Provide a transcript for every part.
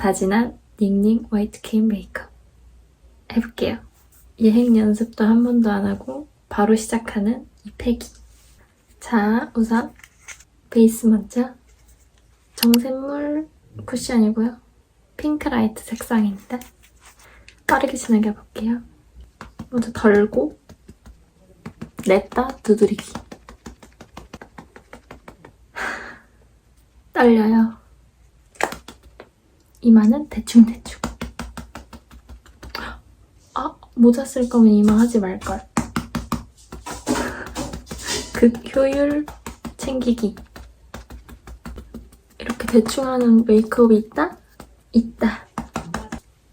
다 진한 닝닝 화이트 케인 메이크업 해볼게요. 예행 연습도 한 번도 안 하고 바로 시작하는 이 패기. 자, 우선 베이스 먼저 정샘물 쿠션이고요. 핑크라이트 색상입니다. 빠르게 진하게 해볼게요. 먼저 덜고 냈다 두드리기. 떨려요. 이마는 대충대충. 아, 모자 쓸 거면 이마 하지 말걸. 극효율 챙기기. 이렇게 대충 하는 메이크업이 있다? 있다.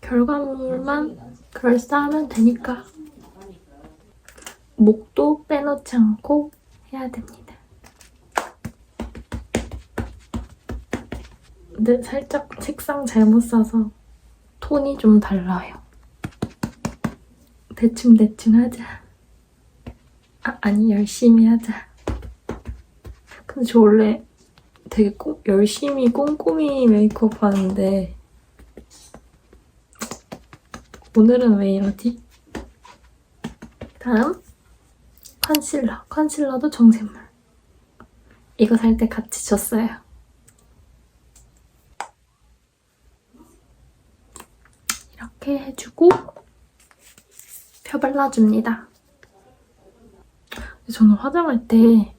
결과물만 그럴싸하면 되니까. 목도 빼놓지 않고 해야 됩니다. 근데 살짝 색상 잘못 사서 톤이 좀 달라요. 대충대충 하자. 아, 아니, 열심히 하자. 근데 저 원래 되게 꼭 열심히 꼼꼼히 메이크업 하는데 오늘은 왜 이러지? 다음 컨실러. 컨실러도 정샘물. 이거 살 때 같이 줬어요. 이렇게 해주고 펴 발라줍니다. 저는 화장할 때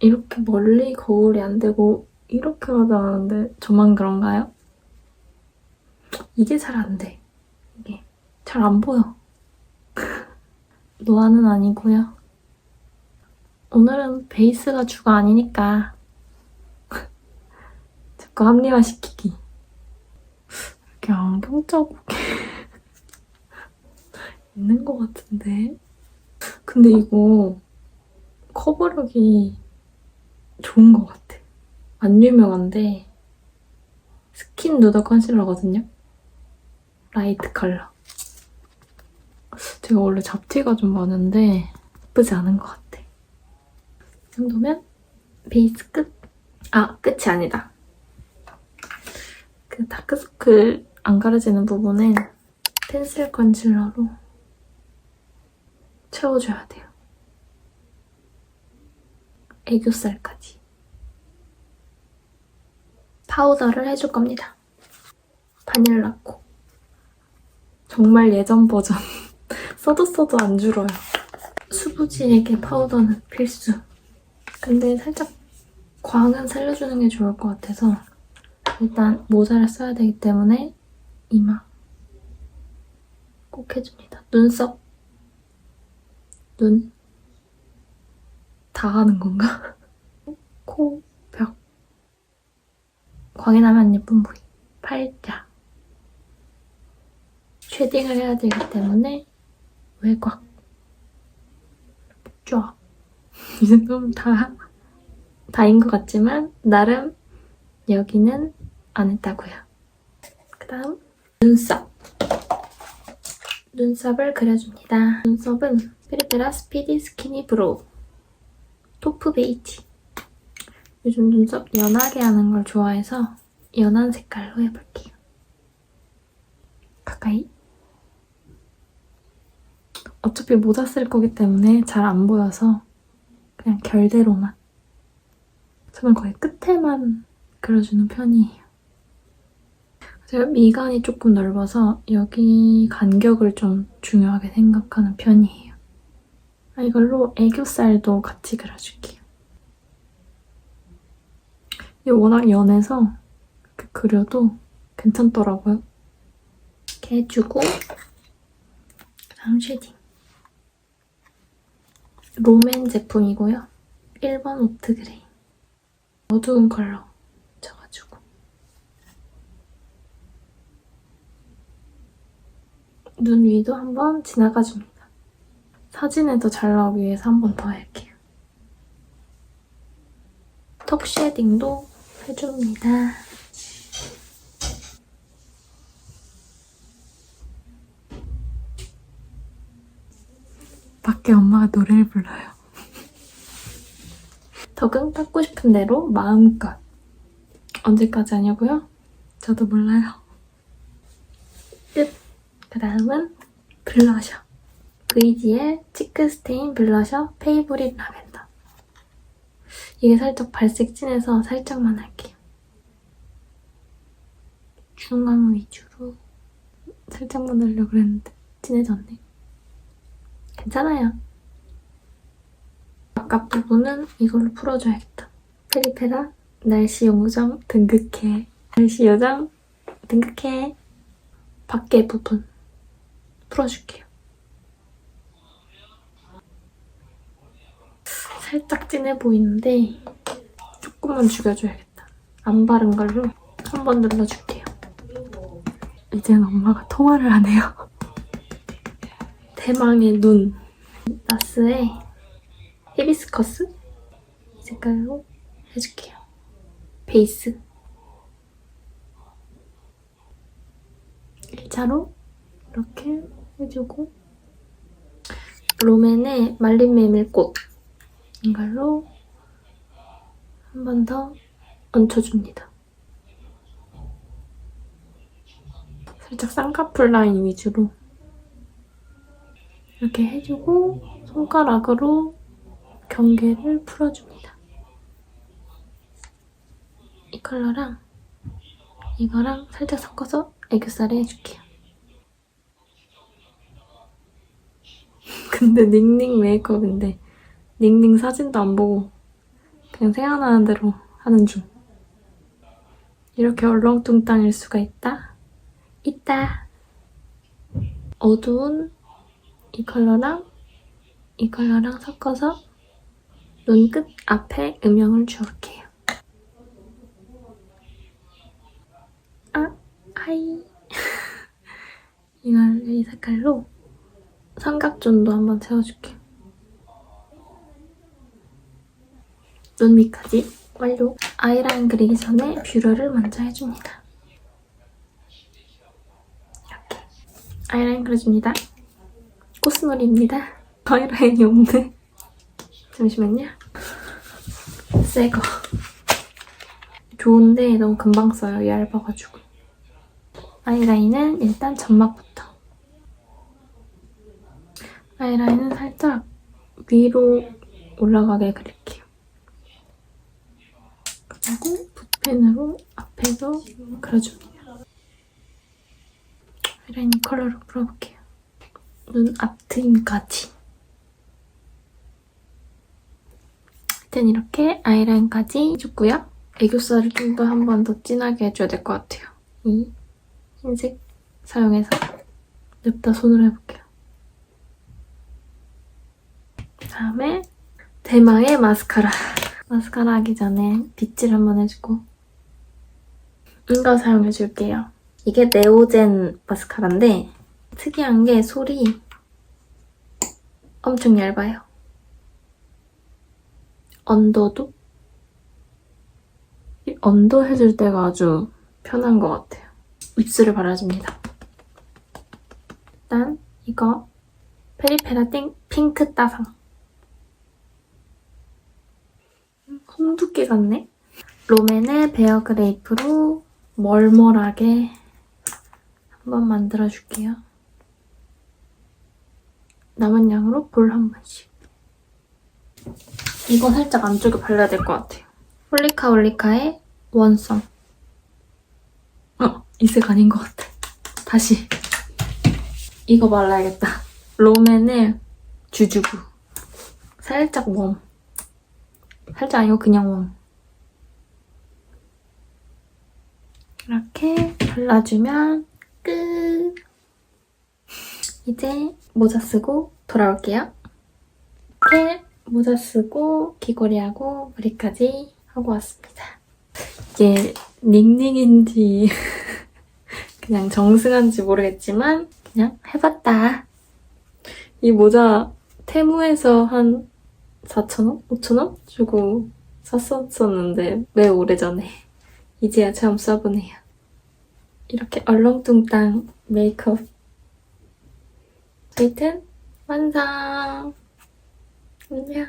이렇게 멀리 거울이 안 되고 이렇게 화장하는데 저만 그런가요? 이게 잘 안 돼. 이게 잘 안 보여. 노안은 아니고요. 오늘은 베이스가 주가 아니니까 자꾸 합리화시키기. 이렇게 안경 자국이 있는 것 같은데. 근데 이거 커버력이 좋은 것 같아. 안 유명한데 스킨 누더 컨실러거든요. 라이트 컬러. 제가 원래 잡티가 좀 많은데 예쁘지 않은 것 같아. 이 정도면 베이스 끝. 아, 끝이 아니다. 그 다크서클 안 가려지는 부분은 펜슬 컨실러로 채워줘야 돼요. 애교살까지. 파우더를 해줄 겁니다. 바닐라코. 정말 예전 버전. 써도 써도 안 줄어요. 수부지에게 파우더는 필수. 근데 살짝 광은 살려주는 게 좋을 것 같아서 일단 모자를 써야 되기 때문에 이마 꼭 해줍니다. 눈썹, 눈, 다 하는 건가? 코, 벽, 광이 나면 예쁜 부위, 팔자. 쉐딩을 해야 되기 때문에 외곽, 쫙. 이 정도면 다, 다인 것 같지만 나름 여기는 안 했다고요. 그 다음 눈썹. 눈썹을 그려줍니다. 눈썹은 페리페라 스피디 스키니 브로우 토프 베이지. 요즘 눈썹 연하게 하는 걸 좋아해서 연한 색깔로 해볼게요. 가까이. 어차피 모자 쓸 거기 때문에 잘 안 보여서 그냥 결대로만. 저는 거의 끝에만 그려주는 편이에요. 제가 미간이 조금 넓어서 여기 간격을 좀 중요하게 생각하는 편이에요. 아, 이걸로 애교살도 같이 그려줄게요. 이게 워낙 연해서 이렇게 그려도 괜찮더라고요. 이렇게 해주고 다음 쉐딩. 롬앤 제품이고요. 1번 오트 그레이. 어두운 컬러 묻혀가지고 눈 위도 한번 지나가줍니다. 사진에 더잘 나오기 위해서 한 번 더 할게요. 턱 쉐딩도 해줍니다. 밖에 엄마가 노래를 불러요. 덕은 닦고 싶은 대로 마음껏. 언제까지 하냐고요? 저도 몰라요. 끝! 그 다음은 블러셔. VG의 치크 스테인 블러셔 페이보릿 라벤더. 이게 살짝 발색 진해서 살짝만 할게요. 중앙 위주로 살짝만 하려고 그랬는데 진해졌네. 괜찮아요. 바깥 부분은 이걸로 풀어줘야겠다. 페리페라 날씨 요정 등극해. 날씨 요정 등극해. 밖에 부분 풀어줄게요. 살짝 진해 보이는데 조금만 죽여줘야겠다. 안 바른 걸로 한 번 눌러줄게요. 이젠 엄마가 통화를 하네요. 대망의 눈. 나스의 히비스커스 이 색깔로 해줄게요. 베이스. 1차로 이렇게 해주고 롬앤의 말린 메밀꽃 이걸로 한 번 더 얹혀줍니다. 살짝 쌍꺼풀 라인 위주로 이렇게 해주고 손가락으로 경계를 풀어줍니다. 이 컬러랑 이거랑 살짝 섞어서 애교살에 해줄게요. 근데 닝닝 메이크업인데 닝닝 사진도 안 보고 그냥 생각나는 대로 하는 중. 이렇게 얼렁뚱땅일 수가 있다? 있다. 어두운 이 컬러랑 이 컬러랑 섞어서 눈끝 앞에 음영을 줄게요. 아, 하이. 이걸 이 색깔로 삼각존도 한번 채워줄게요. 눈 밑까지 완료. 아이라인 그리기 전에 뷰러를 먼저 해줍니다. 이렇게 아이라인 그려줍니다. 코스놀이입니다. 아이라인이 없네. 잠시만요. 새거. 좋은데 너무 금방 써요. 얇아가지고. 아이라인은 일단 점막부터. 아이라인은 살짝 위로 올라가게 그릴게요. 그리고 붓펜으로 앞에도 그려줍니다. 아이라인 이 컬러로 풀어볼게요. 눈 앞트임까지. 일단 이렇게 아이라인까지 해줬고요. 애교살을 좀 더 한 번 더 진하게 해줘야 될 것 같아요. 이 흰색 사용해서 냅다 손으로 해볼게요. 다음에 대마의 마스카라. 마스카라 하기 전에 빗질 한번 해주고 이거 사용해줄게요. 이게 네오젠 마스카라인데 특이한 게 솔이 엄청 얇아요. 언더도 이 언더 해줄 때가 아주 편한 것 같아요. 입술을 발라줍니다. 일단 이거 페리페라 띵 핑크 따상 홈두께 같네? 롬앤의 베어 그레이프로 멀멀하게 한번 만들어줄게요. 남은 양으로 볼 한 번씩. 이거 살짝 안쪽에 발라야 될 것 같아요. 홀리카 홀리카의 원성. 어, 이색 아닌 것 같아. 다시. 이거 발라야겠다. 롬앤의 주주부. 살짝 웜. 살짝 아니고 그냥 웜. 이렇게 발라주면 끝! 이제 모자 쓰고 돌아올게요. 이렇게 모자 쓰고 귀걸이하고 머리까지 하고 왔습니다. 이게 닝닝인지 그냥 정승한지 모르겠지만 그냥 해봤다. 이 모자 테무에서 한 4,000원? 5,000원? 주고 샀었었는데 매 오래전에 이제야 처음 써보네요. 이렇게 얼렁뚱땅 메이크업 하여튼 완성! 안녕